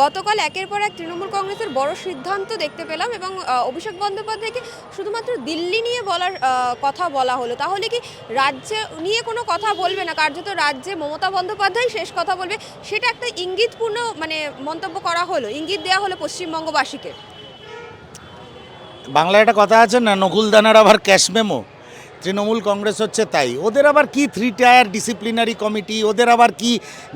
গতকাল একের পর এক তৃণমূল কংগ্রেসের বড় সিদ্ধান্ত দেখতে পেলাম এবং অভিষেক বন্দ্যোপাধ্যায়কে শুধুমাত্র দিল্লি নিয়ে বলার কথা বলা হলো। তাহলে কি রাজ্যে নিয়ে কোনো কথা বলবে না? কার্যত রাজ্যে মমতা বন্দ্যোপাধ্যায় শেষ কথা বলবে, সেটা একটা ইঙ্গিতপূর্ণ মানে মন্তব্য করা হলো, ইঙ্গিত দেওয়া হলো পশ্চিমবঙ্গবাসীকে। বাংলায় একটা কথা আছে না নকুলদানার আবার ক্যাশ মেমো? তৃণমূল কংগ্রেস হচ্ছে তাই। ওদের আবার কি থ্রি টায়ার ডিসিপ্লিনারি কমিটি ওদের আবার কি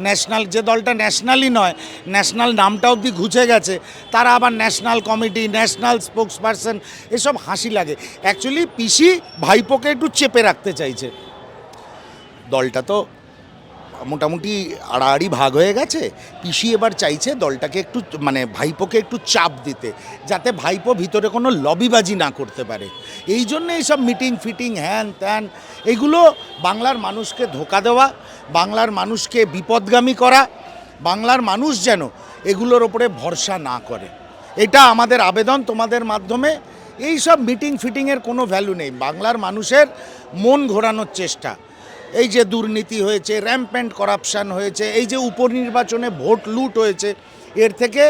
ন্যাশনাল যে দলটা ন্যাশনালই নয় ন্যাশনাল নামটা অবধি ঘুচে গেছে, তারা আবার national committee national spokesperson এসব হাসি লাগে। অ্যাকচুয়ালি পিসি ভাইপোকে একটু চেপে রাখতে চাইছে। দলটা তো মোটামুটি আড়াআড়ি ভাগ হয়ে গেছে। পিসি এবার চাইছে দলটাকে একটু মানে ভাইপোকে একটু চাপ দিতে, যাতে ভাইপো ভিতরে কোনো লবিবাজি না করতে পারে। এই জন্য এইসব মিটিং ফিটিং, হ্যান ত্যান, এগুলো বাংলার মানুষকে ধোকা দেওয়া, বাংলার মানুষকে বিপদগামী করা, বাংলার মানুষ যেন এগুলোর ওপরে ভরসা না করে। এটা আমাদের আবেদন তোমাদের মাধ্যমে। এই সব মিটিং ফিটিংয়ের কোনো ভ্যালু নেই। বাংলার মানুষের মন ঘোরানোর চেষ্টা। এই যে দুর্নীতি হয়েছে র্যাম্প্যান্ট করাপশান হয়েছে এই যে উপনির্বাচনে ভোট লুট হয়েছে এর থেকে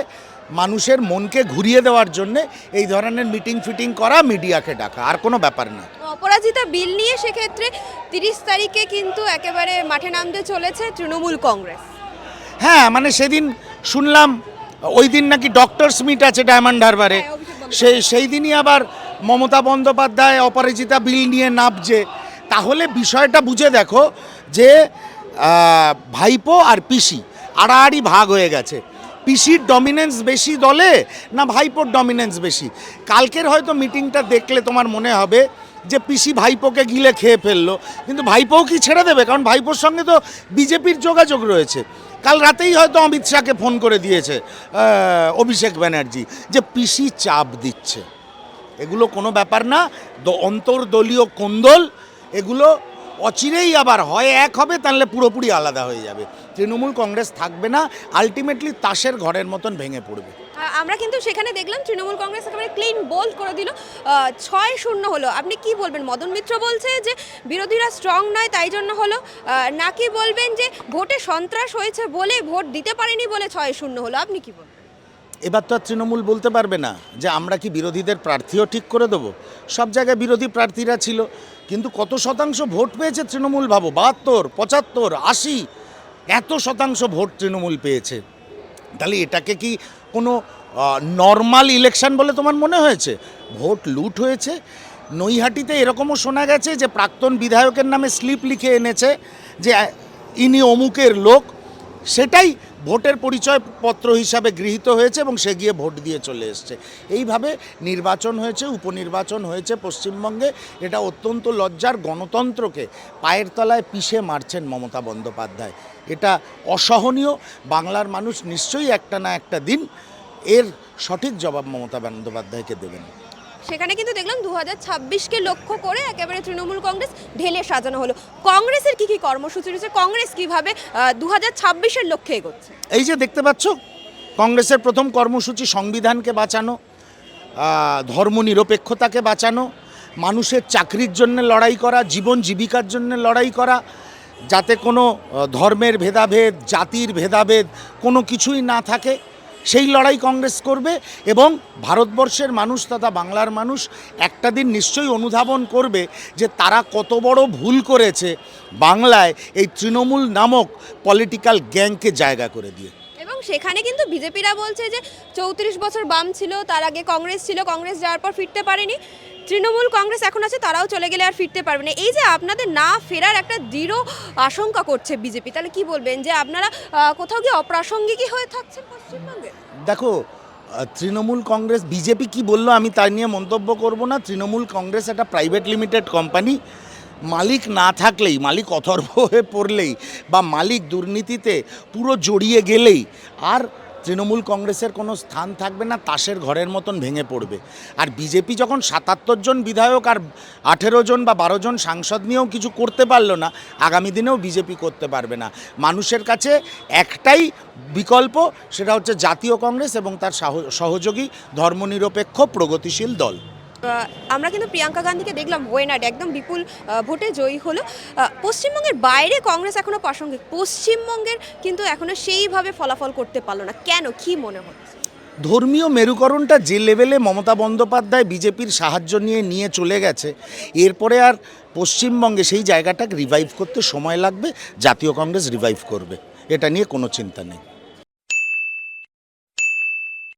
মানুষের মনকে ঘুরিয়ে দেওয়ার জন্যে এই ধরনের মিটিং ফিটিং করা মিডিয়াকে ডাকা আর কোনো ব্যাপার না। অপরাজিতা বিল নিয়ে সেক্ষেত্রে তিরিশ তারিখে কিন্তু একেবারে মাঠে নামতে চলেছে তৃণমূল কংগ্রেস। হ্যাঁ মানে সেদিন শুনলাম ওই দিন নাকি ডক্টরস মিট আছে ডায়মন্ড হারবারে হ্যাঁ। সেই সেই দিনই আবার মমতা বন্দ্যোপাধ্যায় অপরাজিতা বিল নিয়ে নামছে। তাহলে বিষয়টা বুঝে দেখো যে ভাইপো আর পিসি আড়াআড়ি ভাগ হয়ে গেছে। পিসির ডমিনেন্স বেশি দলে না ভাইপোর ডমিনেন্স বেশি? কালকের হয়তো মিটিংটা দেখলে তোমার মনে হবে যে পিসি ভাইপোকে গিলে খেয়ে ফেলল, কিন্তু ভাইপোও কি ছেড়ে দেবে? কারণ ভাইপোর সঙ্গে তো বিজেপির যোগাযোগ রয়েছে। কাল রাতেই হয়তো অমিত শাহকে ফোন করে দিয়েছে অভিষেক ব্যানার্জি, যে পিসি চাপ দিচ্ছে। এগুলো কোনো ব্যাপার না। অন্তর্দলীয় কোন্দল এগুলো অচিরেই আবার হয়, এক হবে তাহলে পুরোপুরি আলাদা হয়ে যাবে। তৃণমূল কংগ্রেস থাকবে না আলটিমেটলি তাসের ঘরের মতন ভেঙে পড়বে। আমরা কিন্তু সেখানে দেখলাম তৃণমূল কংগ্রেস একেবারে ক্লিন বোল্ড করে দিল। ছয় শূন্য হলো। আপনি কি বলবেন? মদন মিত্র বলছে যে বিরোধীরা স্ট্রং নয়, তাই জন্য হলো। নাকি বলবেন যে ভোটে সন্ত্রাস হয়েছে বলে ভোট দিতে পারেনি বলে ছয় শূন্য হলো? আপনি কি বলবেন? এবার তো আর তৃণমূল বলতে পারবে না যে আমরা কি বিরোধীদের প্রার্থীও ঠিক করে দেবো। সব জায়গায় বিরোধী প্রার্থীরা ছিল, কিন্তু কত শতাংশ ভোট পেয়েছে তৃণমূল ভাবো? বাহাত্তর, পঁচাত্তর, আশি, এত শতাংশ ভোট তৃণমূল পেয়েছে। তাহলে এটাকে কি কোনো নর্মাল ইলেকশন বলে তোমার মনে হয়েছে? ভোট লুট হয়েছে? নৈহাটিতে এরকমও শোনা গেছে যে প্রাক্তন বিধায়কের নামে স্লিপ লিখে এনেছে যে ইনি অমুকের লোক সেটাই ভোটের পরিচয়পত্র হিসাবে গৃহীত হয়েছে এবং সে গিয়ে ভোট দিয়ে চলে এসছে। এইভাবে নির্বাচন হয়েছে, উপনির্বাচন হয়েছে পশ্চিমবঙ্গে। এটা অত্যন্ত লজ্জার গণতন্ত্রকে পায়ের তলায় পিষে মারছেন মমতা বন্দ্যোপাধ্যায়। এটা অসহনীয়। বাংলার মানুষ নিশ্চয়ই একটা না একটা দিন এর সঠিক জবাব মমতা বন্দ্যোপাধ্যায়কে দেবেন। সেখানে কিন্তু দেখলাম দু হাজার ছাব্বিশকে লক্ষ্য করে একেবারে তৃণমূল কংগ্রেস ঢেলে সাজানো হলো। কংগ্রেসের কি কি কর্মসূচি রয়েছে? কংগ্রেস কীভাবে দু হাজার ছাব্বিশের লক্ষ্যে এগোচ্ছে? এই যে দেখতে পাচ্ছ, কংগ্রেসের প্রথম কর্মসূচি সংবিধানকে বাঁচানো ধর্মনিরপেক্ষতাকে বাঁচানো, মানুষের চাকরির জন্য লড়াই করা, জীবন জীবিকার জন্য লড়াই করা, যাতে কোনো ধর্মের ভেদাভেদ, জাতির ভেদাভেদ কোনো কিছুই না থাকে। সেই লড়াই কংগ্রেস করবে এবং ভারতবর্ষের মানুষ তথা বাংলার মানুষ একটা দিন নিশ্চয়ই অনুধাবন করবে যে তারা কত বড় ভুল করেছে বাংলায় এই তৃণমূল নামক পলিটিক্যাল গ্যাংকে জায়গা করে দিয়ে। সেখানে কিন্তু বিজেপিরা বলছে যে চৌত্রিশ বছর বাম ছিল, তার আগে কংগ্রেস ছিল, কংগ্রেস যাওয়ার পর ফিরতে পারেনি। তৃণমূল কংগ্রেস এখন আছে, তারাও চলে গেলে আর ফিরতে পারবে না। এই যে আপনাদের না ফেরার একটা দৃঢ় আশঙ্কা করছে বিজেপি, তাহলে কি বলবেন যে আপনারা কোথাও গিয়ে অপ্রাসঙ্গিকই হয়ে থাকছেন পশ্চিমবঙ্গে? দেখো তৃণমূল কংগ্রেস, বিজেপি কি বলল আমি তাই নিয়ে মন্তব্য করব না। তৃণমূল কংগ্রেস একটা প্রাইভেট লিমিটেড কোম্পানি মালিক না থাকলেই, মালিক অথর্ব হয়ে পড়লেই বা মালিক দুর্নীতিতে পুরো জড়িয়ে গেলেই আর তৃণমূল কংগ্রেসের কোনো স্থান থাকবে না, তাসের ঘরের মতন ভেঙে পড়বে। আর বিজেপি যখন সাতাত্তর জন বিধায়ক আর আঠেরো জন বা বারো জন সাংসদ নিয়েও কিছু করতে পারল না, আগামী দিনেও বিজেপি করতে পারবে না। মানুষের কাছে একটাই বিকল্প, সেটা হচ্ছে জাতীয় কংগ্রেস এবং তার সাহ- সহযোগী ধর্মনিরপেক্ষ প্রগতিশীল দল। আমরা কিন্তু প্রিয়াঙ্কা গান্ধীকে দেখলাম ওয়েনাড একদম বিপুল ভোটে জয়ী হলো। পশ্চিমবঙ্গের বাইরে কংগ্রেস এখনও প্রাসঙ্গিক, পশ্চিমবঙ্গের কিন্তু এখনও সেইভাবে ফলাফল করতে পারল না। কেন? কি মনে হচ্ছে ধর্মীয় মেরুকরণটা যে লেভেলে মমতা বন্দ্যোপাধ্যায় বিজেপির সাহায্য নিয়ে নিয়ে চলে গেছে, এরপরে আর পশ্চিমবঙ্গে সেই জায়গাটাকে রিভাইভ করতে সময় লাগবে, জাতীয় কংগ্রেস রিভাইভ করবে। এটা নিয়ে কোনো চিন্তা নেই।